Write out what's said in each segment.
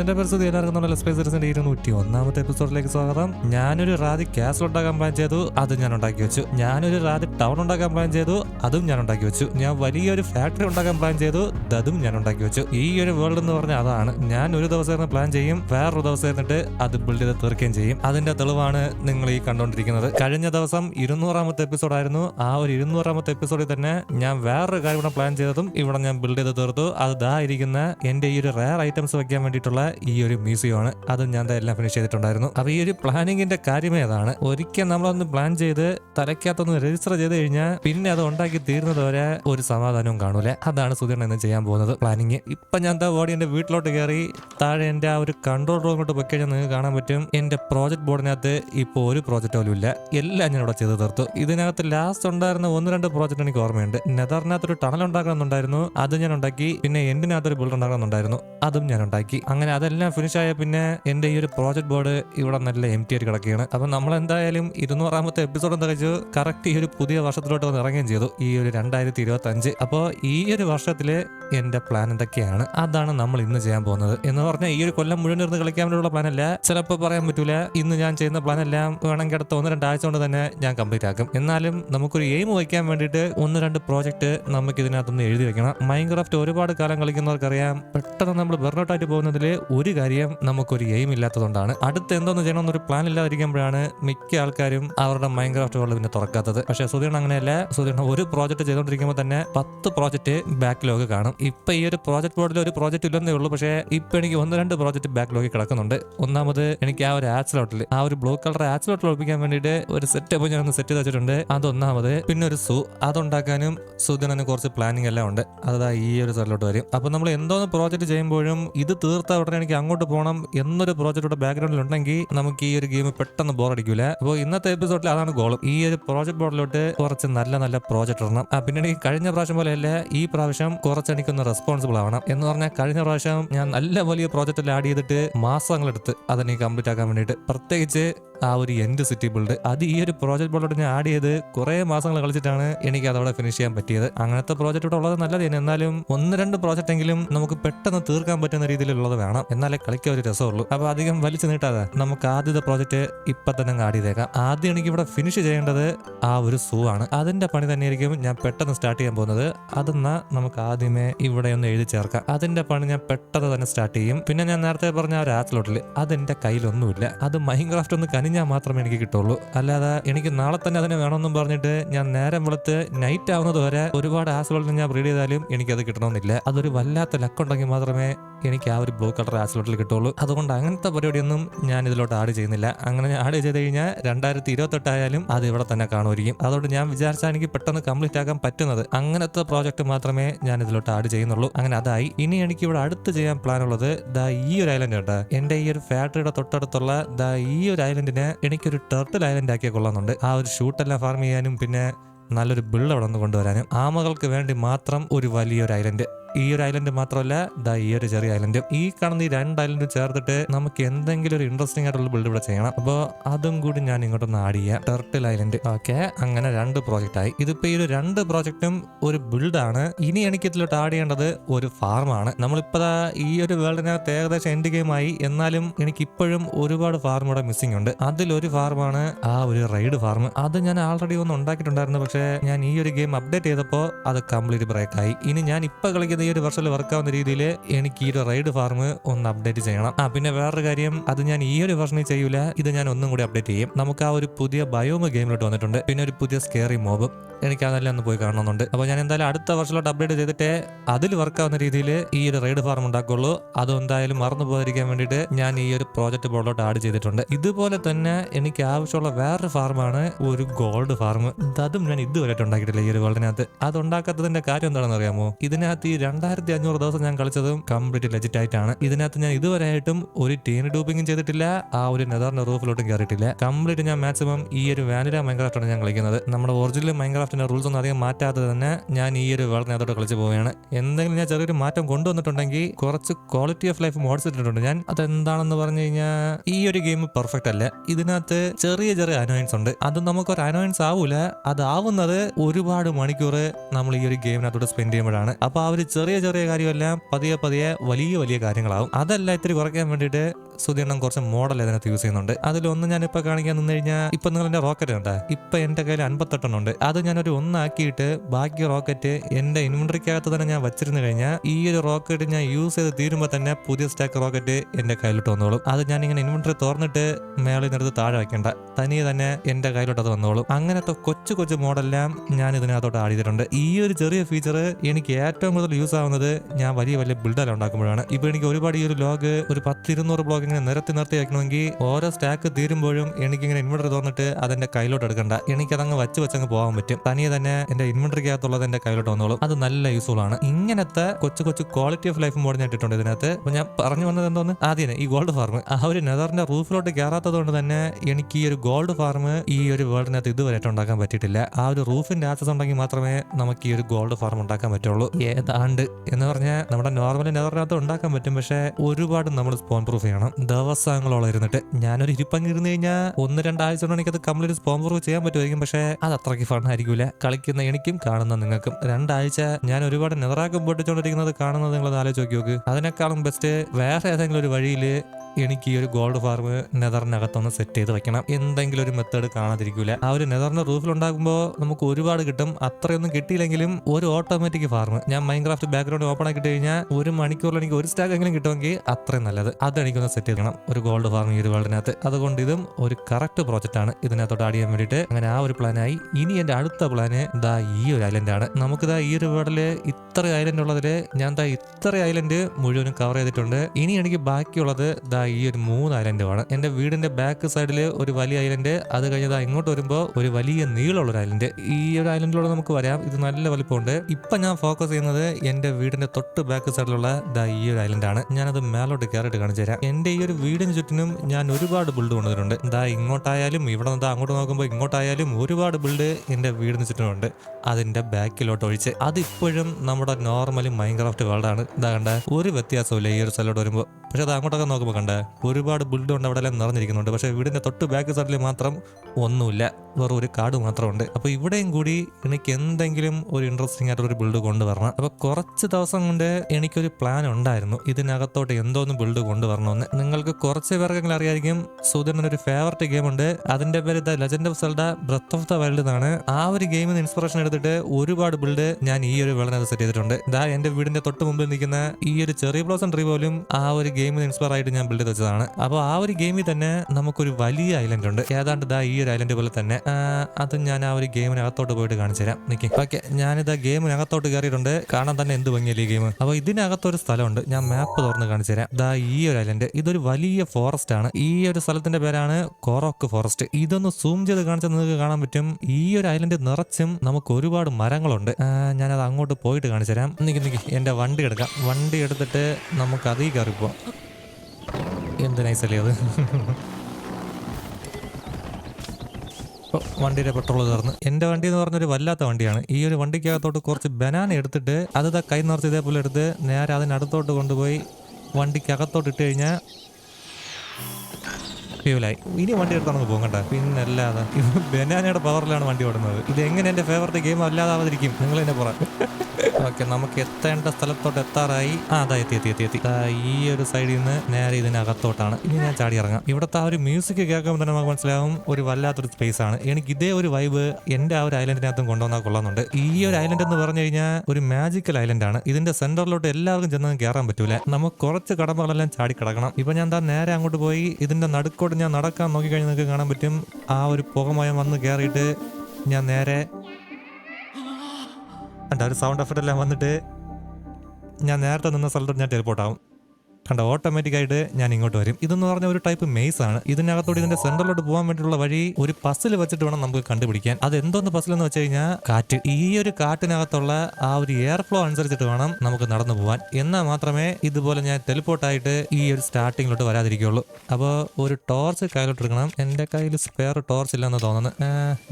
ഗൈസിന്റെ പരിസ്ഥിതി എല്ലാവർക്കും നമ്മുടെ സ്പേസ് സീരീസിന്റെ ഇരുന്നൂറ്റി ഒന്നാമത്തെ എപ്പിസോഡിലേക്ക് സ്വാഗതം. ഞാനൊരു റാദി ക്യാസ് ഉണ്ടാക്കാൻ പ്ലാൻ ചെയ്തു അത് ഞാൻ ഉണ്ടാക്കി വെച്ചു. ഞാനൊരു റാദി ടൗൺ ഉണ്ടാക്കാൻ പ്ലാൻ ചെയ്തു അതും ഞാൻ ഉണ്ടാക്കി വെച്ചു. ഞാൻ വലിയൊരു ഫാക്ടറി ഉണ്ടാക്കാൻ പ്ലാൻ ചെയ്തു അതും ഞാൻ ഉണ്ടാക്കി വെച്ചു. ഈ ഒരു വേൾഡ് എന്ന് പറഞ്ഞാൽ അതാണ്. ഞാൻ ഒരു ദിവസം ഇരുന്ന് പ്ലാൻ ചെയ്യും വേറൊരു ദിവസം ഇരുന്നിട്ട് അത് ബിൽഡ് ചെയ്ത് തീർക്കുകയും ചെയ്യും. അതിന്റെ തെളിവാണ് നിങ്ങൾ ഈ കണ്ടുകൊണ്ടിരിക്കുന്നത്. കഴിഞ്ഞ ദിവസം ഇരുന്നൂറാമത്തെ എപ്പിസോഡായിരുന്നു ആ ഒരു ഇരുന്നൂറാമത്തെ എപ്പിസോഡിൽ തന്നെ ഞാൻ വേറൊരു കാര്യം കൂടെ പ്ലാൻ ചെയ്തതും ഇവിടെ ഞാൻ ബിൽഡ് ചെയ്ത് തീർത്തു. അത് ദാ ഇരിക്കുന്ന എന്റെ ഈ ഒരു റയർ ഐറ്റംസ് വെക്കാൻ വേണ്ടിയിട്ടുള്ള ഈ ഒരു മ്യൂസിയം ആണ് അത് ഞാൻ എല്ലാം ഫിനിഷ് ചെയ്തിട്ടുണ്ടായിരുന്നു. അപ്പൊ ഈ ഒരു പ്ലാനിങ്ങിന്റെ കാര്യം അതാണ് ഒരിക്കൽ നമ്മളൊന്ന് പ്ലാൻ ചെയ്ത് തലയ്ക്കകത്തൊന്ന് രജിസ്റ്റർ ചെയ്ത് കഴിഞ്ഞാൽ പിന്നെ അത് ഉണ്ടാക്കി തീർന്നതുവരെ വരെ ഒരു സമാധാനവും കാണൂല. അതാണ് സുധീർ എന്ന് ചെയ്യാൻ പോകുന്നത് പ്ലാനിങ് ഇപ്പൊ ഞാൻ എന്താ ഓടി എന്റെ വീട്ടിലോട്ട് കയറി താഴെ എന്റെ ആ ഒരു കൺട്രോൾ റൂമിലോട്ട് പോയി കഴിഞ്ഞാൽ നിങ്ങൾക്ക് കാണാൻ പറ്റും. എന്റെ പ്രോജക്ട് ബോർഡിനകത്ത് ഇപ്പോൾ ഒരു പ്രോജക്റ്റ് പോലും ഇല്ല. എല്ലാം ഞാൻ ഇവിടെ ചെയ്ത് തീർത്തു. ഇതിനകത്ത് ലാസ്റ്റ് ഉണ്ടായിരുന്ന ഒന്ന് രണ്ട് പ്രോജക്റ്റ് എനിക്ക് ഓർമ്മയുണ്ട്. നെതറിനകത്ത് ഒരു ടണൽ ഉണ്ടാക്കണമെന്നുണ്ടായിരുന്നു. അത് ഞാൻ ഉണ്ടാക്കി. പിന്നെ എൻഡിനകത്ത് ഒരു ബിൽഡ് ഉണ്ടാക്കണമെന്നുണ്ടായിരുന്നു. അതും ഞാൻ ഉണ്ടാക്കി. അങ്ങനെ അതെല്ലാം ഫിനിഷ് ആയ പിന്നെ എന്റെ ഈ ഒരു പ്രോജക്ട് ബോർഡ് ഇവിടെ നല്ല എം ടി ആയിട്ട് കിടക്കുകയാണ്. അപ്പൊ നമ്മൾ എന്തായാലും ഇരുന്നൂറാമത്തെ എപ്പിസോഡ് എന്താ വെച്ചു കറക്റ്റ് ഈ ഒരു പുതിയ വർഷത്തിലോട്ട് വന്ന് ഇറങ്ങുകയും ചെയ്തു. ഈ ഒരു രണ്ടായിരത്തി ഇരുപത്തി അഞ്ച് അപ്പോൾ ഈ ഒരു വർഷത്തിൽ എന്റെ പ്ലാൻ എന്തൊക്കെയാണ്? അതാണ് നമ്മൾ ഇന്ന് ചെയ്യാൻ പോകുന്നത്. എന്ന് പറഞ്ഞാൽ ഈ ഒരു കൊല്ലം മുഴുവൻ ഇരുന്ന് കളിക്കാൻ വേണ്ടിയുള്ള പ്ലാൻ അല്ല. ചിലപ്പോൾ പറയാൻ പറ്റൂല. ഇന്ന് ഞാൻ ചെയ്യുന്ന പ്ലാൻ എല്ലാം വേണമെങ്കിൽ അടുത്ത ഒന്ന് രണ്ടാഴ്ച കൊണ്ട് തന്നെ ഞാൻ കംപ്ലീറ്റ് ആക്കും. എന്നാലും നമുക്കൊരു എയിം വയ്ക്കാൻ വേണ്ടിയിട്ട് ഒന്ന് രണ്ട് പ്രോജക്റ്റ് നമുക്ക് ഇതിനകത്തൊന്ന് എഴുതി വെക്കണം. മൈൻക്രാഫ്റ്റ് ഒരുപാട് കാലം കളിക്കുന്നവർക്കറിയാം. പെട്ടെന്ന് നമ്മൾ ബെർണോട്ടായിട്ട് പോകുന്നതിൽ ഒരു കാര്യം നമുക്കൊരു എയിം ഇല്ലാത്തതുകൊണ്ടാണ്. അടുത്ത് എന്തോന്ന് ചെയ്യണമെന്നൊരു പ്ലാൻ ഇല്ലാതിരിക്കുമ്പോഴാണ് മിക്ക ആൾക്കാരും അവരുടെ മൈൻക്രാഫ്റ്റ് വേൾഡ് പിന്നെ തുറക്കാത്തത്. പക്ഷേ സുധീർണ അങ്ങനെയല്ല. സുധീർണ ഒരു പ്രോജക്റ്റ് ചെയ്തുകൊണ്ടിരിക്കുമ്പോൾ തന്നെ പത്ത് പ്രോജക്റ്റ് ബാക്ക്ലോഗ് കാണും. ഇപ്പൊ ഈ ഒരു പ്രോജക്റ്റ് ബോർഡിൽ ഒരു പ്രോജക്റ്റ് ഇല്ലെന്നേ ഉള്ളൂ. പക്ഷേ ഇപ്പൊ എനിക്ക് ഒന്ന് രണ്ട് പ്രോജക്റ്റ് ബാക്ക്ലോഗിൽ കിടക്കുന്നുണ്ട്. ഒന്നാമത് എനിക്ക് ആ ഒരു ആക്സിലോട്ടിൽ ആ ഒരു ബ്ലൂ കളർ ആക്സിലോട്ടിൽ ഒളിപ്പിക്കാൻ വേണ്ടിയിട്ട് ഒരു സെറ്റപ്പ് ഞാൻ സെറ്റ് ചെയ്ത് വെച്ചിട്ടുണ്ട്. അതൊന്നാമത് പിന്നെ ഒരു സൂ അതുണ്ടാക്കാനും സുധീർണന് കുറച്ച് പ്ലാനിങ് എല്ലാം ഉണ്ട്. അതാ ഈ ഒരു സ്ഥലത്തോട്ട് വരും. അപ്പൊ നമ്മൾ എന്തോന്ന് പ്രോജക്റ്റ് ചെയ്യുമ്പോഴും ഇത് തീർത്ത ഉടനെ എനിക്ക് അങ്ങോട്ട് പോകണം എന്നൊരു പ്രോജക്റ്റ് ഇവിടെ ബാക്ക്ഗ്രൗണ്ടിൽ ഉണ്ടെങ്കിൽ നമുക്ക് ഈ ഒരു ഗെയിം പെട്ടെന്ന് ബോർ അടിക്കൂല? അപ്പോൾ ഇന്നത്തെ എപ്പിസോഡിൽ അതാണ് ഗോൾ ഈ ഒരു പ്രോജക്റ്റ് ബോർഡിലോട്ട് കുറച്ച് നല്ല നല്ല പ്രോജക്റ്റ് ഇടണം. പിന്നെ എനിക്ക് കഴിഞ്ഞ പ്രാവശ്യം പോലെയല്ല ഈ പ്രാവശ്യം കുറച്ച് എനിക്കൊന്ന് റെസ്പോൺസിബിൾ ആവണം. എന്ന് പറഞ്ഞാൽ കഴിഞ്ഞ പ്രാവശ്യം ഞാൻ നല്ല വലിയ പ്രോജക്റ്റിൽ ആഡ് ചെയ്തിട്ട് മാസങ്ങളെടുത്ത് അതെനിക്ക് കംപ്ലീറ്റ് ആക്കാൻ വേണ്ടിയിട്ട് പ്രത്യേകിച്ച് ആ ഒരു എൻഡ് സിറ്റി ബിൽഡ് അത് ഈ ഒരു പ്രോജക്റ്റ് ബോർഡിലോട്ട് ഞാൻ ആഡ് ചെയ്ത് കുറെ മാസങ്ങൾ കളിച്ചിട്ടാണ് എനിക്ക് അതവിടെ ഫിനിഷ് ചെയ്യാൻ പറ്റിയത്. അങ്ങനത്തെ പ്രോജക്റ്റ് ഇവിടെ ഉള്ളത് നല്ലത് തന്നെ. എന്നാലും ഒന്ന് രണ്ട് പ്രോജക്റ്റ് എങ്കിലും നമുക്ക് പെട്ടെന്ന് തീർക്കാൻ പറ്റുന്ന രീതിയിലുള്ളത് വേണം. എന്നാലേ കളിക്കാൻ ഒരു രസമുള്ളൂ. അപ്പൊ അധികം വലിച്ചു നീട്ടാതെ നമുക്ക് ആദ്യത്തെ പ്രോജക്റ്റ് ഇപ്പൊ തന്നെ ചെയ്തേക്കാം ആദ്യം എനിക്ക് ഇവിടെ ഫിനിഷ് ചെയ്യേണ്ടത് ആ ഒരു സൂ ആണ്. അതിന്റെ പണി തന്നെയായിരിക്കും ഞാൻ പെട്ടെന്ന് സ്റ്റാർട്ട് ചെയ്യാൻ പോകുന്നത്. അതെന്നാ നമുക്ക് ആദ്യമേ ഇവിടെ ഒന്ന് എഴുതി ചേർക്കാം. അതിന്റെ പണി ഞാൻ പെട്ടെന്ന് തന്നെ സ്റ്റാർട്ട് ചെയ്യും. പിന്നെ ഞാൻ നേരത്തെ പറഞ്ഞ ആ ഒരു ആത്ലോട്ടിൽ അതെന്റെ കയ്യിലൊന്നുമില്ല. അത് മൈൻക്രാഫ്റ്റ് ഒന്ന് കനിഞ്ഞാൽ മാത്രമേ എനിക്ക് കിട്ടുള്ളൂ. അല്ലാതെ എനിക്ക് നാളെ തന്നെ അതിനെ വേണമെന്നും പറഞ്ഞിട്ട് ഞാൻ നേരം വെളുത്ത് നൈറ്റ് ആവുന്നത് വരെ ഒരുപാട് ആസ്ലോട്ടിൽ ഞാൻ റീഡ് ചെയ്താലും എനിക്കത് കിട്ടണമെന്നില്ല. അതൊരു വല്ലാത്ത ലക്ക് ഉണ്ടെങ്കിൽ മാത്രമേ എനിക്ക് ആ ഒരു ബ്ലൂ കളർ ആസ്ലോട്ടിൽ കിട്ടുള്ളൂ. അതുകൊണ്ട് അങ്ങനത്തെ പരിപാടിയൊന്നും ഞാൻ ഇതിലോട്ട് ആഡ് ചെയ്യുന്നില്ല. അങ്ങനെ ആഡ് ചെയ്ത് കഴിഞ്ഞാൽ രണ്ടായിരത്തി ഇരുപത്തെട്ടായാലും അത് ഇവിടെ തന്നെ കാണുമായിരിക്കും. അതുകൊണ്ട് ഞാൻ വിചാരിച്ചാൽ എനിക്ക് പെട്ടെന്ന് കംപ്ലീറ്റ് ആക്കാൻ പറ്റുന്നത് അങ്ങനത്തെ പ്രോജക്റ്റ് മാത്രമേ ഞാൻ ഇതിലോട്ട് ആഡ് ചെയ്യുന്നുള്ളൂ. അങ്ങനെ അതായി. ഇനി എനിക്ക് ഇവിടെ അടുത്ത് ചെയ്യാൻ പ്ലാൻ ഉള്ളത് ദാ ഈ ഒരു ഐലൻഡ് ഉണ്ട് എന്റെ ഈ ഒരു ഫാക്ടറിയുടെ തൊട്ടടുത്തുള്ള ദാ ഈ ഒരു ഐലൻഡിനെ എനിക്കൊരു ടർട്ടിൽ ഐലൻഡ് ആക്കിയ കൊള്ളുന്നുണ്ട് ആ ഒരു ഷൂട്ടെല്ലാം ഫാർം ചെയ്യാനും പിന്നെ നല്ലൊരു ബിൽഡ് അവിടെ നിന്ന് കൊണ്ടുവരാനും. ആമകൾക്ക് വേണ്ടി മാത്രം ഒരു വലിയൊരു ഐലൻഡ് ഈ ഒരു ഐലൻഡ് മാത്രമല്ല ദാ ഈ ഒരു ചെറിയ ഐലൻഡും ഈ കാണുന്ന ഈ രണ്ട് ഐലൻഡും ചേർത്തിട്ട് നമുക്ക് എന്തെങ്കിലും ഒരു ഇൻട്രസ്റ്റിംഗ് ആയിട്ടുള്ള ബിൽഡ് ഇവിടെ ചെയ്യണം. അപ്പോൾ അതും കൂടി ഞാൻ ഇങ്ങോട്ടൊന്ന് ആഡ് ചെയ്യാം. ടെർട്ടിൽ ഐലൻഡ് ഓക്കെ അങ്ങനെ രണ്ട് പ്രോജക്റ്റ് ആയി. ഇതിപ്പോ ഈ ഒരു രണ്ട് പ്രോജക്റ്റും ഒരു ബിൽഡാണ് ഇനി എനിക്ക് ഇതിലോട്ട് ആഡ് ചെയ്യേണ്ടത് ഒരു ഫാർമാണ് നമ്മളിപ്പോ ഈ ഒരു വേൾഡിനകത്ത് ഏകദേശം എൻഡ് ഗെയിം ആയി. എന്നാലും എനിക്ക് ഇപ്പോഴും ഒരുപാട് ഫാർം ഇവിടെ മിസ്സിംഗ് ഉണ്ട്. അതിലൊരു ഫാർമാണ് ആ ഒരു റൈഡ് ഫാർം അത് ഞാൻ ആൾറെഡി ഒന്ന് ഉണ്ടാക്കിയിട്ടുണ്ടായിരുന്നു. പക്ഷേ ഞാൻ ഈ ഒരു ഗെയിം അപ്ഡേറ്റ് ചെയ്തപ്പോൾ അത് കംപ്ലീറ്റ് ബ്രേക്ക് ആയി. ഇനി ഞാൻ ഇപ്പൊ കളിക്കുന്ന ഈ ഒരു വർഷത്തിൽ വർക്കാവുന്ന രീതിയിൽ എനിക്ക് ഈ ഒരു റൈഡ് ഫാർം ഒന്ന് അപ്ഡേറ്റ് ചെയ്യണം. ആ പിന്നെ വേറൊരു കാര്യം അത് ഞാൻ ഈ ഒരു വർഷനിൽ ചെയ്യൂല ഇത് ഞാൻ ഒന്നും കൂടി അപ്ഡേറ്റ് ചെയ്യും. നമുക്ക് ആ ഒരു പുതിയ ബയോമ ഗെയിമിലോട്ട് വന്നിട്ടുണ്ട്. പിന്നെ ഒരു പുതിയ സ്കേറി മോബ് എനിക്ക് അതെല്ലാം ഒന്ന് പോയി കാണണമെന്നുണ്ട്. അപ്പോൾ ഞാൻ എന്തായാലും അടുത്ത വർഷത്തിലോട്ട് അപ്ഡേറ്റ് ചെയ്തിട്ട് അതിൽ വർക്കാവുന്ന രീതിയിൽ ഈ ഒരു റൈഡ് ഫാർം ഉണ്ടാക്കുള്ളൂ. അത് എന്തായാലും മറന്നു പോകാതിരിക്കാൻ വേണ്ടിയിട്ട് ഞാൻ ഈ ഒരു പ്രോജക്റ്റ് ബോർഡിലോട്ട് ആഡ് ചെയ്തിട്ടുണ്ട്. ഇതുപോലെ തന്നെ എനിക്ക് ആവശ്യമുള്ള വേറൊരു ഫാർമാണ് ഒരു ഗോൾഡ് ഫാർം അതും ഞാൻ ഇതുവരെ ഉണ്ടാക്കിയിട്ടില്ല ഈ ഒരു വേൾഡിനകത്ത് അത് ഉണ്ടാക്കാത്തതിന്റെ കാര്യം എന്താണെന്ന് അറിയാമോ? ഇതിനകത്ത് ഈ രണ്ടായിരത്തി അഞ്ഞൂറ് ദിവസം ഞാൻ കളിച്ചതും കംപ്ലീറ്റ് ലെജിറ്റ് ആയിട്ടാണ്. ഇതിനകത്ത് ഞാൻ ഇതുവരെ ആയിട്ടും ഒരു ടീം ഡൂപ്പിംഗും ചെയ്തിട്ടില്ല. ആ ഒരു നെതറിന്റെ റൂഫിലോട്ടും കയറിയിട്ടില്ല കംപ്ലീറ്റ് ഞാൻ മാക്സിമം ഈ ഒരു വാനില മൈൻക്രാഫ്റ്റാണ് ഞാൻ കളിക്കുന്നത്. നമ്മുടെ ഒറിജിനൽ മൈൻക്രാഫ്റ്റിന്റെ റൂൾസ് ഒന്നും അധികം മാറ്റാതെ തന്നെ ഞാൻ ഈ ഒരു വേൾഡിനകത്തോട്ട് കളിച്ചു പോവുകയാണ്. എന്തെങ്കിലും ഞാൻ ചെറിയൊരു മാറ്റം കൊണ്ടുവന്നിട്ടുണ്ടെങ്കിൽ കുറച്ച് ക്വാളിറ്റി ഓഫ് ലൈഫ് മോഡ്സ് ഇട്ടിട്ടുണ്ട് ഞാൻ. അതെന്താണെന്ന് പറഞ്ഞു കഴിഞ്ഞാൽ ഈ ഒരു ഗെയിം പെർഫെക്റ്റ് അല്ല. ഇതിനകത്ത് ചെറിയ ചെറിയ അനോയൻസ് ഉണ്ട്. അത് നമുക്ക് ഒരു അനോയൻസ് ആവൂല അതാവുന്നത് ഒരുപാട് മണിക്കൂർ നമ്മൾ ഈ ഒരു ഗെയിമിനകത്തോട്ട് സ്പെൻഡ് ചെയ്യുമ്പോഴാണ്. അപ്പൊ ആ ഒരു ചെറിയ ചെറിയ കാര്യമെല്ലാം പതിയെ പതിയെ വലിയ വലിയ കാര്യങ്ങളാവും. അതെല്ലാം ഇത്തിരി കുറയ്ക്കാൻ വേണ്ടിയിട്ട് സുധീർണം കുറച്ച് മോഡൽ അതിനകത്ത് യൂസ് ചെയ്യുന്നുണ്ട്. അതിലൊന്ന് ഇപ്പൊ കാണിക്കാൻ നിന്ന് കഴിഞ്ഞാൽ ഇപ്പൊ നിങ്ങൾ എന്റെ റോക്കറ്റ് ഉണ്ട് ഇപ്പൊ എന്റെ കയ്യിൽ അൻപത്തെട്ടെണ്ണം ഉണ്ട്. അത് ഞാനൊരു ഒന്നാക്കിയിട്ട് ബാക്കി റോക്കറ്റ് എന്റെ ഇൻവെന്ററിക്കകത്ത് തന്നെ ഞാൻ വെച്ചിരുന്നു കഴിഞ്ഞാൽ ഈ ഒരു റോക്കറ്റ് ഞാൻ യൂസ് ചെയ്ത് തീരുമ്പോൾ തന്നെ പുതിയ സ്റ്റാക്ക് റോക്കറ്റ് എന്റെ കയ്യിലോട്ട് വന്നോളും. അത് ഞാൻ ഇങ്ങനെ ഇൻവെന്ററി തുറന്നിട്ട് മേളിൽ നിന്നെടുത്ത് താഴെ വെക്കേണ്ട. തനിയെ തന്നെ എന്റെ കയ്യിലോട്ട് അത് വന്നോളും. അങ്ങനത്തെ കൊച്ചു കൊച്ചു മോഡലെല്ലാം ഞാൻ ഇതിനകത്തോട്ട് ആഡ് ചെയ്തിട്ടുണ്ട്. ഈ ഒരു ചെറിയ ഫീച്ചർ എനിക്ക് ഏറ്റവും കൂടുതൽ യൂസ് ആവുന്നത് ഞാൻ വലിയ വലിയ ബിൽഡെല്ലാം ഉണ്ടാക്കുമ്പോഴാണ്. ഇപ്പൊ എനിക്ക് ഒരുപാട് ഈ ഒരു ലോഗ് ഒരു പത്തിരുന്നൂറ് ബ്ലോഗ് ഇങ്ങനെ നിരത്തി നിർത്തി വെക്കണമെങ്കിൽ ഓരോ സ്റ്റാക്ക് തീരുമ്പോഴും എനിക്ക് ഇങ്ങനെ ഇൻവെർട്ടർ തോന്നിട്ട് അതെന്റെ കയ്യിലോട്ട് എടുക്കണ്ട. എനിക്ക് അതങ്ങ് വച്ച് വെച്ചങ്ങ് പോകാൻ പറ്റും. തനിയെ തന്നെ എന്റെ ഇൻവെർട്ടറിക്കകത്തുള്ളത് എന്റെ കയ്യിലോട്ട് വന്നോളും. അത് നല്ല യൂസ്ഫുൾ ആണ്. ഇങ്ങനത്തെ കൊച്ചു കൊച്ചു ക്വാളിറ്റി ഓഫ് ലൈഫ് മോഡ് ഞാൻ ഇട്ടിട്ടുണ്ട് ഇതിനകത്ത്. അപ്പൊ ഞാൻ പറഞ്ഞു വന്നത് എന്തോന്ന്? ആദ്യം ഈ ഗോൾഡ് ഫാർം ആ ഒരു നെതറിന്റെ റൂഫിലോട്ട് കയറാത്തത് കൊണ്ട് തന്നെ എനിക്ക് ഈ ഒരു ഗോൾഡ് ഫാർം ഈ ഒരു വേൾഡിനകത്ത് ഇതുവരെ ഉണ്ടാക്കാൻ പറ്റിയിട്ടില്ല. ആ ഒരു റൂഫിന്റെ ആക്സസ് ഉണ്ടെങ്കിൽ മാത്രമേ നമുക്ക് ഈ ഒരു ഗോൾഡ് ഫാർം ഉണ്ടാക്കാൻ പറ്റുള്ളൂ. ഏതാണ്ട് എന്ന് പറഞ്ഞാൽ നമ്മുടെ നോർമൽ നെതറിനകത്ത് ഉണ്ടാക്കാൻ പറ്റും. പക്ഷേ ഒരുപാട് നമ്മൾ സ്പോൺ പ്രൂഫ് ചെയ്യണം. ദിവസങ്ങളോളം ഇരുന്നിട്ട് ഞാനൊരു ഇരിപ്പങ്ങ് ഇരുന്ന് കഴിഞ്ഞാൽ ഒന്ന് രണ്ടാഴ്ച കൊണ്ട് എനിക്കത് കംപ്ലീറ്റ് സ്പോൺ പ്രൂഫ് ചെയ്യാൻ പറ്റുമായിരിക്കും. പക്ഷേ അത് അത്രയ്ക്ക് ഫൺ ആയിരിക്കില്ല കളിക്കുന്ന എനിക്കും കാണുന്ന നിങ്ങൾക്കും. രണ്ടാഴ്ച ഞാൻ ഒരുപാട് നെതറാക്കം പൊട്ടിച്ചോണ്ടിരിക്കുന്നത് കാണുന്നത് നിങ്ങൾ ആലോചിച്ച് നോക്കി നോക്ക്. അതിനേക്കാളും ബെസ്റ്റ് വേറെ ഏതെങ്കിലും ഒരു വഴിയിൽ എനിക്ക് ഈ ഒരു ഗോൾഡ് ഫാർം നെതറിനകത്തൊന്ന് സെറ്റ് ചെയ്ത് വെക്കണം. എന്തെങ്കിലും ഒരു മെത്തേഡ് കാണാതിരിക്കൂല. ആ ഒരു നെതറിന്റെ റൂഫിൽ ഉണ്ടാകുമ്പോൾ നമുക്ക് ഒരുപാട് കിട്ടും. അത്രയൊന്നും കിട്ടിയില്ലെങ്കിലും ഒരു ഓട്ടോമാറ്റിക് ഫാർം ഞാൻ മൈൻക്രാഫ്റ്റ് ബാക്ക്ഗ്രൗണ്ട് ഓപ്പൺ ആക്കി കഴിഞ്ഞാൽ ഒരു മണിക്കൂറിൽ എനിക്ക് ഒരു സ്റ്റാക്ക് എങ്കിലും കിട്ടുമെങ്കിൽ അത്രയും നല്ലത്. അത് എനിക്കൊന്ന് സെറ്റ് ചെയ്യണം ഒരു ഗോൾഡ് ഫാർം ഈ ഒരു വേൾഡിനകത്ത് അതുകൊണ്ട് ഇതും ഒരു കറക്റ്റ് പ്രോജക്റ്റ് ആണ്. ഇതിനകത്തോട്ട് ആഡ് ചെയ്യാൻ വേണ്ടിയിട്ട് അങ്ങനെ ആ ഒരു പ്ലാനായി ഇനി എന്റെ അടുത്ത പ്ലാന് ദാ ഈ ഒരു ഐലൻഡ് ആണ്. നമുക്ക് ദാ ഈ ഒരു വേൾഡിൽ ഇത്ര ഐലൻഡ് ഉള്ളതിൽ ഞാൻ ദാ ഇത്ര ഐലൻഡ് മുഴുവനും കവർ ചെയ്തിട്ടുണ്ട്. ഇനി എനിക്ക് ബാക്കിയുള്ളത് ദാ ഈ ഒരു മൂന്ന് ഐലൻഡുമാണ് എന്റെ വീടിന്റെ ബാക്ക് സൈഡിൽ ഒരു വലിയ ഐലൻഡ് അത് കഴിഞ്ഞതാ ഇങ്ങോട്ട് വരുമ്പോൾ ഒരു വലിയ നീളമുള്ള ഒരു ഐലൻഡ് ഈ ഒരു ഐലൻഡിലൂടെ നമുക്ക് വരാം. ഇത് നല്ല വലിപ്പമുണ്ട്. ഇപ്പൊ ഞാൻ ഫോക്കസ് ചെയ്യുന്നത് എന്റെ വീടിന്റെ തൊട്ട് ബാക്ക് സൈഡിലുള്ള ദാ ഈ ഒരു ഐലൻഡ് ആണ്. ഞാനത് മേലോട്ട് കയറിയിട്ട് കാണിച്ചു തരാം. എന്റെ ഈ ഒരു വീടിന് ചുറ്റിനും ഞാൻ ഒരുപാട് ബിൽഡ് കൊണ്ടുവന്നിട്ടുണ്ട് ദാ ഇങ്ങോട്ടായാലും ഇവിടെ നിന്ന് അങ്ങോട്ട് നോക്കുമ്പോൾ ഇങ്ങോട്ടായാലും ഒരുപാട് ബിൽഡ് എന്റെ വീടിന് ചുറ്റിനുണ്ട് അതിന്റെ ബാക്കിലോട്ട് ഒഴിച്ച് അതിപ്പോഴും നമ്മുടെ നോർമലി മൈൻക്രാഫ്റ്റ് വേൾഡാണ് ഇതാ കണ്ട ഒരു വ്യത്യാസമില്ല ഈ ഒരു സ്ഥലത്തോട്ട് വരുമ്പോൾ പക്ഷെ അത് അങ്ങോട്ടൊക്കെ നോക്കുമ്പോൾ കണ്ട ഒരുപാട് ബിൽഡ് ഉണ്ട് അവിടെ എല്ലാം നിറഞ്ഞിരിക്കുന്നുണ്ട്. പക്ഷേ വീടിന്റെ തൊട്ട് ബാക്ക് സൈഡിൽ മാത്രം ഒന്നുമില്ല. വെറും ഒരു കാട് മാത്രമുണ്ട്. അപ്പൊ ഇവിടെയും കൂടി എനിക്ക് എന്തെങ്കിലും ഒരു ഇൻട്രസ്റ്റിംഗ് ആയിട്ടുള്ള ഒരു ബിൽഡ് കൊണ്ടുവരണം. അപ്പൊ കുറച്ച് ദിവസം കൊണ്ട് എനിക്കൊരു പ്ലാൻ ഉണ്ടായിരുന്നു. ഇതിനകത്തോട്ട് എന്തോന്ന് ബിൽഡ് കൊണ്ടുവരണമെന്ന്. നിങ്ങൾക്ക് കുറച്ച് പേർക്കെങ്കിലും അറിയായിരിക്കും സൂര്യന്റെ ഒരു ഫേവററ്റ് ഗെയിം ഉണ്ട്. അതിന്റെ പേര് the legend of Zelda breath of the world എന്നാണ്. ആ ഒരു ഗെയിമിൽ നിന്ന് ഇൻസ്പിറേഷൻ എടുത്തിട്ട് ഒരുപാട് ബിൽഡ് ഞാൻ ഈ ഒരു വെള്ളനകത്ത് സെറ്റ് ചെയ്തിട്ടുണ്ട്. ദാ എന്റെ വീടിന്റെ തൊട്ട് മുമ്പിൽ നിൽക്കുന്ന ഈ ഒരു ചെറിയ ബ്ലോസം ട്രീ പോലും ആ ഒരു ഗെയിമിൽ ഇൻസ്പയർ ആയിട്ട് ഞാൻ ബിൽഡ് ചെയ്ത് വെച്ചതാണ്. അപ്പോൾ ആ ഒരു ഗെയിമിൽ തന്നെ നമുക്കൊരു വലിയ ഐലൻഡ് ഉണ്ട്. ഏതാണ്ട് ദാ ഈ ഒരു ഐലൻഡ് പോലെ തന്നെ. അത് ഞാൻ ആ ഒരു ഗെയിമിനകത്തോട്ട് പോയിട്ട് കാണിച്ചു തരാം. നിൽക്കി ഓക്കെ ഞാനിത് ഗെയിമിനകത്തോട്ട് കയറിയിട്ടുണ്ട് കാണാൻ തന്നെ എന്ത് ഭംഗിയല്ലേ ഗെയിം അപ്പോൾ ഇതിനകത്തൊരു സ്ഥലമുണ്ട്. ഞാൻ മാപ്പ് തുറന്ന് കാണിച്ചു തരാം. ദാ ഈ ഒരു ഐലൻഡ് ഇതൊരു വലിയ ഫോറസ്റ്റ് ആണ്. ഈ ഒരു സ്ഥലത്തിന്റെ പേരാണ് കൊറോക്ക് ഫോറസ്റ്റ് ഇതൊന്ന് സൂം ചെയ്ത് കാണിച്ചാൽ നിങ്ങൾക്ക് കാണാൻ പറ്റും. ഈ ഒരു ഐലൻഡ് നിറച്ചും നമുക്ക് ഒരുപാട് മരങ്ങളുണ്ട്. ഞാനത് അങ്ങോട്ട് പോയിട്ട് കാണിച്ചു തരാം. നിൽക്കി നിൽക്കി എന്റെ വണ്ടി എടുക്കാം. വണ്ടി എടുത്തിട്ട് നമുക്ക് അതീ കയറിപ്പോ എന്ത് നൈസല്ലേ അത്? ഓ, വണ്ടിയുടെ പെട്രോൾ തീർന്ന്. എന്റെ വണ്ടി എന്ന് പറഞ്ഞൊരു വല്ലാത്ത വണ്ടിയാണ്. ഈ ഒരു വണ്ടിക്കകത്തോട്ട് കുറച്ച് ബനാന എടുത്തിട്ട് അത് കൈ നിറച്ച് ഇതേപോലെ എടുത്ത് നേരെ അതിനടുത്തോട്ട് കൊണ്ടുപോയി വണ്ടിക്കകത്തോട്ട് ഇട്ട് കഴിഞ്ഞാൽ ഫ്യൂലായി ഇനി വണ്ടി എടുത്ത് നമുക്ക് പോകണ്ട. പിന്നെ അല്ലാതെ ബനാനയുടെ പവറിലാണ് വണ്ടി ഓടുന്നത്. ഇത് എങ്ങനെ എന്റെ ഫേവറേറ്റ് ഗെയിം അല്ലാതാവാതിരിക്കും. നിങ്ങൾ എന്നെ പറ. ഓക്കെ നമുക്ക് എത്തേണ്ട സ്ഥലത്തോട്ട് എത്താറായി. ആ അതാ എത്തി എത്തി എത്തി എത്തി. ഈ ഒരു സൈഡിൽ നിന്ന് നേരെ ഇതിനകത്തോട്ടാണ്. ഇനി ഞാൻ ചാടി ഇറങ്ങാം. ഇവിടുത്തെ ആ ഒരു മ്യൂസിക് കേൾക്കുമ്പോൾ തന്നെ നമുക്ക് മനസ്സിലാവും ഒരു വല്ലാത്തൊരു സ്പേസ് ആണ്. എനിക്ക് ഇതേ ഒരു വൈബ് എന്റെ ആ ഒരു ഐലൻഡിനകത്തും കൊണ്ടുവന്നാൽ കൊള്ളുന്നുണ്ട്. ഈ ഒരു ഐലൻഡ് എന്ന് പറഞ്ഞു കഴിഞ്ഞാൽ ഒരു മാജിക്കൽ ഐലൻഡ് ആണ്. ഇതിന്റെ സെന്ററിലോട്ട് എല്ലാവർക്കും ചെന്ന് കയറാൻ പറ്റൂല. നമുക്ക് കുറച്ച് കടമ്പകളെല്ലാം ചാടി കിടക്കണം. ഇപ്പൊ ഞാൻ എന്താ നേരെ അങ്ങോട്ട് പോയി ഇതിന്റെ നടുക്കോട്ട് ഞാൻ നടക്കാൻ നോക്കിക്കഴിഞ്ഞാൽ നിങ്ങൾക്ക് കാണാൻ പറ്റും. ആ ഒരു പുകമയം വന്ന് കയറിയിട്ട് ഞാൻ നേരെ എന്റെ ഒരു സൗണ്ട് എഫക്റ്റ് എല്ലാം വന്നിട്ട് ഞാൻ നേരത്തെ നിന്ന സ്ഥലത്തോട്ട് ഞാൻ ടെലിപ്പോർട്ട് ആവും. കണ്ട ഓട്ടോമാറ്റിക്കായിട്ട് ഞാൻ ഇങ്ങോട്ട് വരും. ഇതെന്ന് പറഞ്ഞ ഒരു ടൈപ്പ് മെയ്സ് ആണ്. ഇതിനകത്തോട് ഇതിന്റെ സെന്ററിലോട്ട് പോകാൻ വേണ്ടിയിട്ടുള്ള വഴി ഒരു പസിൽ വെച്ചിട്ട് വേണം നമുക്ക് കണ്ടുപിടിക്കാൻ. അത് എന്തോന്ന് പസിൽ എന്ന് വെച്ച് കഴിഞ്ഞാൽ കാറ്റ്. ഈ ഒരു കാറ്റിനകത്തുള്ള ആ ഒരു എയർ ഫ്ലോ അനുസരിച്ചിട്ട് വേണം നമുക്ക് നടന്നു പോകാൻ എന്നാൽ മാത്രമേ ഇതുപോലെ ഞാൻ തെലിപ്പോട്ടായിട്ട് ഈ ഒരു സ്റ്റാർട്ടിങ്ങിലോട്ട് വരാതിരിക്കുള്ളൂ അപ്പോൾ ഒരു ടോർച്ച് കയ്യിലോട്ട് എടുക്കണം. എന്റെ കയ്യിൽ സ്പെയർ ടോർച്ച് ഇല്ലെന്ന് തോന്നുന്നു.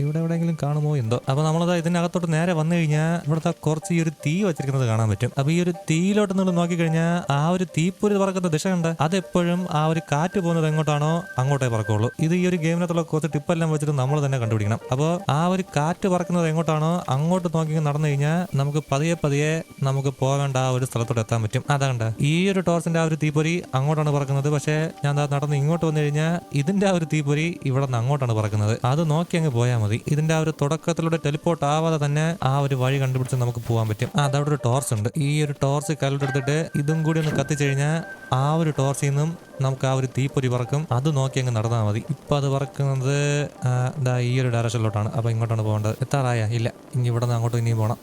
ഇവിടെ എവിടെയെങ്കിലും കാണുമോ എന്തോ. അപ്പോൾ നമ്മളത് ഇതിനകത്തോട്ട് നേരെ വന്നു കഴിഞ്ഞാൽ ഇവിടുത്തെ കുറച്ച് ഈ ഒരു തീ വെച്ചിരിക്കുന്നത് കാണാൻ പറ്റും. അപ്പോൾ ഈ ഒരു തീയിലോട്ട് നിങ്ങൾ നോക്കിക്കഴിഞ്ഞാൽ ആ ഒരു തീപ്പൊരി ചെയ്ത് പറക്കുന്ന ദിശ ഉണ്ട് അതെപ്പോഴും ആ ഒരു കാറ്റ് പോകുന്നത് എങ്ങോട്ടാണോ അങ്ങോട്ടേ പറക്കുള്ളൂ. ഇത് ഈ ഒരു ഗെയിമിനകത്തുള്ള കുറച്ച് ടിപ്പെല്ലാം വെച്ചിട്ട് നമ്മൾ തന്നെ കണ്ടുപിടിക്കണം. അപ്പോൾ ആ ഒരു കാറ്റ് പറക്കുന്നത് എങ്ങോട്ടാണോ അങ്ങോട്ട് നോക്കി നടന്നു കഴിഞ്ഞാൽ നമുക്ക് പതിയെ പതിയെ നമുക്ക് പോകേണ്ട ആ ഒരു സ്ഥലത്തോട്ട് എത്താൻ പറ്റും. അതാണ്ട് ഈ ഒരു ടോർച്ചിന്റെ ആ ഒരു തീപ്പൊരി അങ്ങോട്ടാണ് പറക്കുന്നത്. പക്ഷേ ഞാൻ നടന്ന് ഇങ്ങോട്ട് വന്നു കഴിഞ്ഞാൽ ഇതിന്റെ ആ ഒരു തീപ്പൊരി ഇവിടെ നിന്ന് അങ്ങോട്ടാണ് പറക്കുന്നത്. അത് നോക്കി അങ്ങ് പോയാൽ മതി. ഇതിന്റെ ആ ഒരു തുടക്കത്തിലൂടെ ടെലിപ്പോർട്ട് ആവാതെ തന്നെ ആ ഒരു വഴി കണ്ടുപിടിച്ച് നമുക്ക് പോകാൻ പറ്റും. അതവിടെ ഒരു ടോർച്ച് ഉണ്ട്. ഈ ഒരു ടോർച്ച് കല്ലെടുത്തിട്ട് ഇതും കൂടി ഒന്ന് കത്തിച്ചു കഴിഞ്ഞാൽ ആ ഒരു ടോർച്ചിൽ നിന്നും നമുക്ക് ആ ഒരു തീപ്പൊരി പറക്കും അത് നോക്കി അങ്ങ് നടന്നാൽ മതി. ഇപ്പം അത് പറക്കുന്നത് എന്താ ഈ ഒരു ഡയറക്ഷനിലോട്ടാണ് അപ്പോൾ ഇങ്ങോട്ടാണ് പോകേണ്ടത്. എത്താറായ? ഇല്ല. ഇനി ഇവിടെ നിന്ന് അങ്ങോട്ട് ഇനിയും പോകണം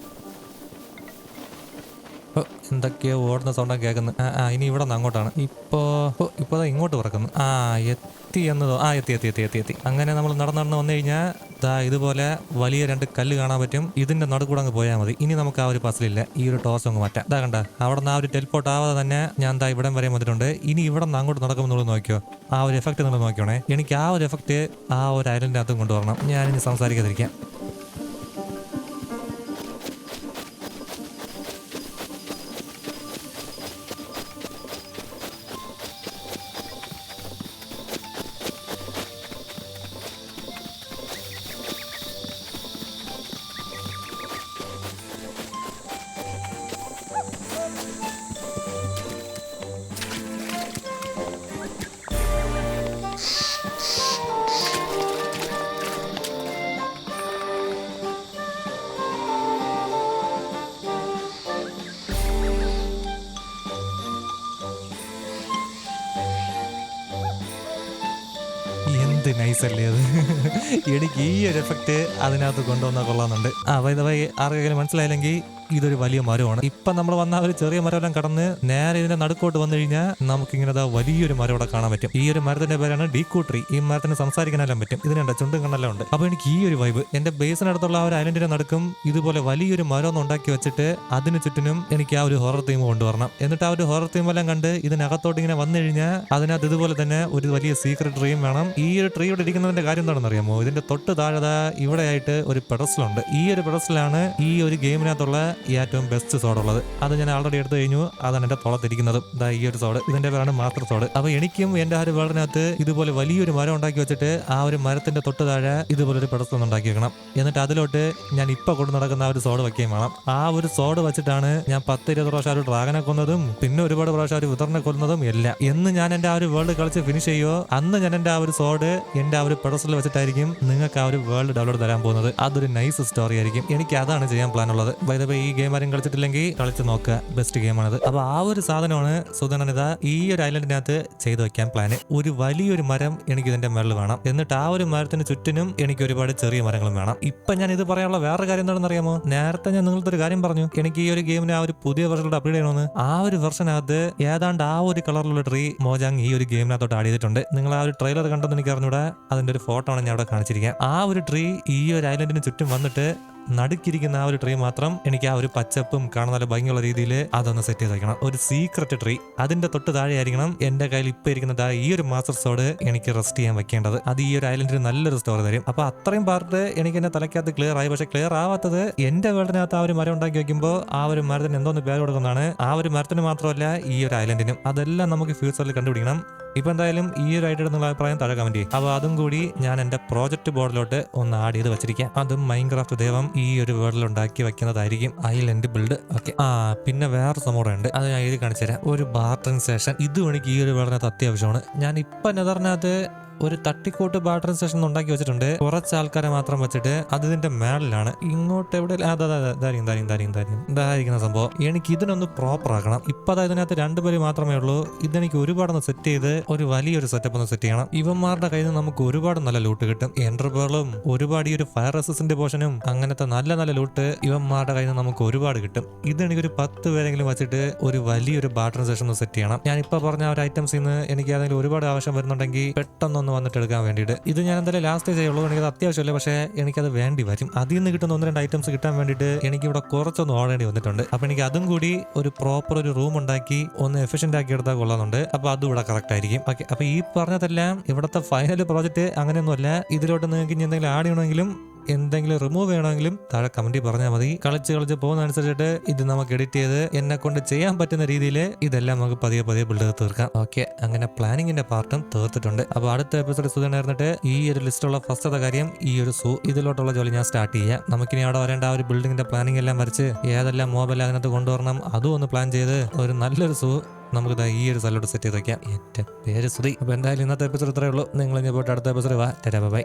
ഓ, എന്തൊക്കെയോ ഓടുന്ന സൗണ്ടാണ് കേൾക്കുന്നത് ആ ഇനി ഇവിടെ നിന്ന് അങ്ങോട്ടാണ്. ഇപ്പോ ഓ, ഇപ്പോ ദാ ഇങ്ങോട്ട് പറക്കുന്നു ആ എത്തി എന്നതോ. ആ എത്തി എത്തി എത്തി എത്തി എത്തി. അങ്ങനെ നമ്മൾ നടന്ന് നടന്ന് വന്നു കഴിഞ്ഞാൽ ദാ ഇതുപോലെ വലിയ രണ്ട് കല്ല് കാണാൻ പറ്റും. ഇതിന്റെ നടുക്കൂടെ അങ്ങ് പോയാൽ മതി. ഇനി നമുക്ക് ആ ഒരു പസിലില്ല ഈ ഒരു ടോസ് അങ്ങ് മാറ്റാം. ഇതാ കണ്ട അവിടെ നിന്ന് ആ ഒരു ടെലിപ്പോർട്ട് ആവാതെ തന്നെ ഞാൻ ദാ ഇവിടെ വരെ വന്നിട്ടുണ്ട്. ഇനി ഇവിടെ നിന്ന് അങ്ങോട്ട് നടക്കുമ്പോൾ നോക്കിയോ ആ ഒരു എഫക്റ്റ് നിങ്ങൾ നോക്കിയോണേ എനിക്ക് ആ ഒരു എഫക്റ്റ് ആ ഒരു ഐലൻഡിനകത്തും കൊണ്ടുവരണം. ഞാനിനി സംസാരിക്കാതിരിക്കാം. അല്ലേ അത്? എനിക്ക് ഈ ഒരു എഫക്റ്റ് അതിനകത്ത് കൊണ്ടുവന്നാൽ കൊള്ളാമെന്നുണ്ട്. ആ വൈ വൈ ആർക്കെങ്കിലും മനസ്സിലായില്ലെങ്കിൽ ഇതൊരു വലിയ മരമാണ്. ഇപ്പൊ നമ്മൾ വന്ന ഒരു ചെറിയ മരമെല്ലാം കടന്ന് നേരെ ഇതിന്റെ നടുക്കോട്ട് വന്നു കഴിഞ്ഞാൽ നമുക്ക് ഇങ്ങനെ ദാ വലിയൊരു മരം ഇവിടെ കാണാൻ പറ്റും. ഈ ഒരു മരത്തിന്റെ പേരാണ് ഡീക്കൂ ട്രീ. ഈ മരത്തിന് സംസാരിക്കാനെല്ലാം പറ്റും. ഇതിനുണ്ട് ചുണ്ടും കണ്ണെല്ലാം ഉണ്ട്. അപ്പൊ എനിക്ക് ഈ ഒരു വൈബ് എന്റെ ബേസിനടുത്തുള്ള ആ ഒരു ഐലൻഡിന്റെ നടുക്കും ഇതുപോലെ വലിയൊരു മരം ഒന്ന് ഉണ്ടാക്കി വെച്ചിട്ട് അതിന് ചുറ്റിനും എനിക്ക് ആ ഒരു ഹൊറർ തീം കൊണ്ടുവരണം. എന്നിട്ട് ആ ഒരു ഹൊറർ തീം എല്ലാം കണ്ട് ഇതിനകത്തോട്ട് ഇങ്ങനെ വന്നു കഴിഞ്ഞാൽ അതിനകത്ത് ഇതുപോലെ തന്നെ ഒരു വലിയ സീക്രട്ട് ട്രീം വേണം. ഈ ഒരു ട്രീ ഇവിടെ ഇരിക്കുന്നതിന്റെ കാര്യം എന്താണെന്ന് അറിയാമോ ഇതിന്റെ തൊട്ട് താഴെ ഇവിടെ ഇവിടെയായിട്ട് ഒരു പെഡസലുണ്ട് ഈ ഒരു പെഡസലാണ് ഈ ഒരു ഗെയിമിനകത്തുള്ള ഏറ്റവും ബെസ്റ്റ് സോഡ് ഉള്ളത് അത് ഞാൻ ആൾറെഡി എടുത്തു കഴിഞ്ഞു. അതാണ് എന്റെ തുളത്തിരിക്കുന്നത്. ഇതാ ഈ ഒരു സോഡ്. ഇതിന്റെ പേരാണ് മാസ്റ്റർ സോഡ്. അപ്പൊ എനിക്കും എന്റെ ആ ഒരു വേൾഡിനകത്ത് ഇതുപോലെ വലിയൊരു മരം ഉണ്ടാക്കി വെച്ചിട്ട് ആ ഒരു മരത്തിന്റെ തൊട്ട് താഴെ ഇതുപോലെ ഒരു പെഡസ്റ്റൽ ഉണ്ടാക്കി വെക്കണം. എന്നിട്ട് അതിലോട്ട് ഞാൻ ഇപ്പൊ കൊണ്ട് നടക്കുന്ന ആ ഒരു സോഡ് വെക്കുകയും വേണം. ആ ഒരു സോഡ് വെച്ചിട്ടാണ് ഞാൻ പത്ത് ഇരുപത് പ്രാവശ്യം ആ ഒരു ഡ്രാഗനെ കൊന്നതും പിന്നെ ഒരുപാട് പ്രാവശ്യം ഒരു വിതറിനെ കൊന്നതും എല്ലാം. എന്ന് ഞാൻ എന്റെ ആ ഒരു വേൾഡ് കളിച്ച് ഫിനിഷ് ചെയ്യുമോ അന്ന് ഞാൻ എന്റെ ആ ഒരു സോഡ് എന്റെ ആ ഒരു പെടസിൽ വെച്ചിട്ടായിരിക്കും നിങ്ങൾക്ക് ആ ഒരു വേൾഡ് ഡൗൺലോഡ് തരാൻ പോകുന്നത്. അതൊരു നൈസ് സ്റ്റോറി ആയിരിക്കും. എനിക്ക് അതാണ് ചെയ്യാൻ പ്ലാൻ ഉള്ളത്. വൈദ ഈ ഗെയിം ആരും കളിച്ചിട്ടില്ലെങ്കിൽ കളിച്ച് നോക്കുക ബെസ്റ്റ് ഗെയിമാണത് അപ്പൊ ആ ഒരു സാധനമാണ് സുധനനിത ഈ ഒരു ഐലൻഡിനകത്ത് ചെയ്തു വെക്കാൻ പ്ലാന് ഒരു വലിയൊരു മരം എനിക്ക് ഇതിന്റെ മേളിൽ വേണം. എന്നിട്ട് ആ ഒരു മരത്തിന് ചുറ്റിനും എനിക്ക് ഒരുപാട് ചെറിയ മരങ്ങളും വേണം. ഇപ്പൊ ഞാൻ ഇത് പറയാനുള്ള വേറെ കാര്യം എന്താണെന്ന് അറിയാമോ? നേരത്തെ ഞാൻ നിങ്ങളുടെ ഒരു കാര്യം പറഞ്ഞു. എനിക്ക് ഈ ഒരു ഗെയിമിന് ആ ഒരു പുതിയ വെർഷനിലോട്ട് അപ്ഡേറ്റ് ചെയ്യണമെന്ന്. ആ ഒരു വെർഷനകത്ത് ഏതാണ്ട് ആ ഒരു കളറിലുള്ള ട്രീ മോജാങ് ഈ ഒരു ഗെയിമിനകത്തോട്ട് ആഡ് ചെയ്തിട്ടുണ്ട്. നിങ്ങൾ ആ ഒരു ട്രെയിലർ കണ്ടെന്ന് എനിക്ക് അറിഞ്ഞൂടെ അതിന്റെ ഒരു ഫോട്ടോ ആണ് ഞാൻ അവിടെ കാണിച്ചിരിക്കുക ആ ഒരു ട്രീ ഈ ഒരു ഐലൻഡിന് ചുറ്റും വന്നിട്ട് നടുക്കിരിക്കുന്ന ആ ഒരു ട്രീ മാത്രം എനിക്ക് ആ ഒരു പച്ചപ്പും കാണാൻ നല്ല ഭംഗിയുള്ള രീതിയിൽ അതൊന്ന് സെറ്റ് ചെയ്ത് വയ്ക്കണം ഒരു സീക്രട്ട് ട്രീ അതിന്റെ തൊട്ട് താഴെ ആയിരിക്കണം എന്റെ കയ്യിൽ ഇപ്പൊ ഇരിക്കുന്ന ദാ ഈ ഒരു മാസ്റ്റർ സോഡ് എനിക്ക് റെസ്റ്റ് ചെയ്യാൻ വെക്കേണ്ടത്. അത് ഈ ഒരു ഐലൻഡിന് നല്ലൊരു സ്റ്റോർ തരും. അപ്പൊ അത്രയും പാർട്ട് എനിക്ക് എന്നെ തലയ്ക്കകത്ത് ക്ലിയർ ആയി. പക്ഷെ ക്ലിയർ ആവാത്തത് എന്റെ വേൾഡിനകത്ത് ആ ഒരു മരം ഉണ്ടാക്കി വെക്കുമ്പോൾ ആ ഒരു മരത്തിന് എന്തോന്ന് പേര് കൊടുക്കുന്നതാണ് ആ ഒരു മരത്തിന് മാത്രമല്ല ഈ ഒരു ഐലൻഡിനും അതെല്ലാം നമുക്ക് ഫ്യൂച്ചറിൽ കണ്ടുപിടിക്കണം. ഇപ്പൊ എന്തായാലും ഈ ഒരു ഐഡിയ എന്നുള്ള അഭിപ്രായം താഴെ കമന്റ് ചെയ്യും. അപ്പൊ അതും കൂടി ഞാൻ എന്റെ പ്രോജക്റ്റ് ബോർഡിലോട്ട് ഒന്ന് ആഡ് ചെയ്ത് വെച്ചിരിക്കാം. അതും മൈൻക്രാഫ്റ്റ് ദൈവം ഈ ഒരു വേർഡിൽ ഉണ്ടാക്കി വെക്കുന്നതായിരിക്കും. ഐലൻഡ് ബിൽഡ് ഓക്കെ ആ പിന്നെ വേറെ സംഭവം ഉണ്ട്. അത് ഞാൻ എഴുതി കാണിച്ചു തരാം. ഒരു ബാർട്ടറിംഗ് സ്റ്റേഷൻ ഇതും എനിക്ക് ഈ ഒരു വേർഡിനകത്ത് അത്യാവശ്യമാണ്. ഞാൻ ഇപ്പൊ നെതറിനകത്ത് ഒരു തട്ടിക്കോട്ട് ബാറ്ററി സ്റ്റേഷൻ ഉണ്ടാക്കി വെച്ചിട്ടുണ്ട്. കുറച്ച് ആൾക്കാരെ മാത്രം വെച്ചിട്ട് അത് ഇതിന്റെ മേളിലാണ്. ഇങ്ങോട്ട് എവിടെ ആ, ദാ, ദാ, ദാ, ദാരിക്കും ദാരിക്കും ദാരിക്കും ദാരിക്കും ഇതായിരിക്കുന്ന സംഭവം. എനിക്ക് ഇതിനൊന്ന് പ്രോപ്പർ ആക്കണം. ഇപ്പൊ അതായത് ഇതിനകത്ത് രണ്ടുപേര് മാത്രമേ ഉള്ളൂ. ഇതെനിക്ക് ഒരുപാടൊന്ന് സെറ്റ് ചെയ്ത് ഒരു വലിയൊരു സെറ്റപ്പ് ഒന്ന് സെറ്റ് ചെയ്യണം. ഇവന്മാരുടെ കയ്യിൽ നിന്ന് നമുക്ക് ഒരുപാട് നല്ല ലൂട്ട് കിട്ടും. എന്റർപേളും ഒരുപാട് ഈ ഒരു ഫയർ റെസിസ്റ്റന്റ് പോർഷനും അങ്ങനത്തെ നല്ല നല്ല ലൂട്ട് ഇവന്മാരുടെ കയ്യിൽ നിന്ന് നമുക്ക് ഒരുപാട് കിട്ടും. ഇതെനിക്ക് ഒരു പത്ത് പേരെങ്കിലും വെച്ചിട്ട് ഒരു വലിയൊരു ബാറ്ററി സ്റ്റേഷൻ ഒന്ന് സെറ്റ് ചെയ്യണം. ഞാൻ ഇപ്പൊ പറഞ്ഞ ഒരു ഐറ്റംസിൽ നിന്ന് എനിക്ക് ഏതെങ്കിലും ഒരുപാട് ആവശ്യം വരുന്നുണ്ടെങ്കിൽ പെട്ടെന്നൊന്ന് വന്നിട്ട് എടുക്കാൻ വേണ്ടിയിട്ട്. ഇത് ഞാൻ എന്തായാലും ലാസ്റ്റ് ചെയ്യുള്ളൂ എനിക്കത് അത്യാവശ്യമല്ല. പക്ഷേ എനിക്കത് വേണ്ടി വരും. അതിൽ നിന്ന് കിട്ടുന്ന ഒന്ന് രണ്ട് ഐറ്റംസ് കിട്ടാൻ വേണ്ടിയിട്ട് എനിക്ക് ഇവിടെ കുറച്ചൊന്ന് ഓടേണ്ടി വന്നിട്ടുണ്ട്. അപ്പോൾ എനിക്ക് അതും കൂടി ഒരു പ്രോപ്പർ ഒരു റൂം ഉണ്ടാക്കി ഒന്ന് എഫിഷ്യന്റ് ആക്കി എടുത്താൽ കൊള്ളാനുണ്ട് അപ്പോൾ അതും ഇവിടെ കറക്റ്റ് ആയിരിക്കും. ഓക്കെ അപ്പോൾ ഈ പറഞ്ഞതെല്ലാം ഇവിടുത്തെ ഫൈനൽ പ്രോജക്റ്റ് അങ്ങനെയൊന്നുമല്ല. ഇതിലോട്ട് നിങ്ങൾക്ക് ഇനി എന്തെങ്കിലും ആഡ് ചെയ്യണമെങ്കിലും എന്തെങ്കിലും റിമൂവ് ചെയ്യണമെങ്കിലും താഴെ കമന്റിൽ പറഞ്ഞാൽ മതി. കളിച്ച് കളിച്ച് പോകുന്ന അനുസരിച്ചിട്ട് ഇത് നമുക്ക് എഡിറ്റ് ചെയ്ത് എന്നെ കൊണ്ട് ചെയ്യാൻ പറ്റുന്ന രീതിയിൽ ഇതെല്ലാം നമുക്ക് പതിയെ പതിയെ ബിൽഡ് ചെയ്ത് തീർക്കാം. ഓക്കെ അങ്ങനെ പ്ലാനിങ്ങിന്റെ പാർട്ടും തീർത്തിട്ടുണ്ട്. അപ്പോൾ അടുത്ത എപ്പിസോഡ് സുധനായിരുന്നിട്ട് ഈ ഒരു ലിസ്റ്റുള്ള ഫസ്റ്റത്തെ കാര്യം ഈ ഒരു സൂ ഇതിലോട്ടുള്ള ജോലി ഞാൻ സ്റ്റാർട്ട് ചെയ്യാം. നമുക്കിനി അവിടെ വരേണ്ട ആ ഒരു ബിൽഡിങ്ങിന്റെ പ്ലാനിങ് എല്ലാം വരച്ച് ഏതെല്ലാം മൊബൈൽ അതിനകത്ത് കൊണ്ടുവരണം അതും ഒന്ന് പ്ലാൻ ചെയ്ത് ഒരു നല്ലൊരു സൂ നമുക്ക് ഈ ഒരു സ്ഥലത്തോട്ട് സെറ്റ് ചെയ്ത് വെക്കാം. എന്റെ പേര് സുധി. അപ്പോൾ എന്തായാലും ഇന്നത്തെ എപ്പിസോഡ് ഇത്രയേ ഉള്ളൂ. നിങ്ങൾ ഇനി പോയിട്ട് അടുത്ത എപ്പിസോഡ് വാ. ബൈ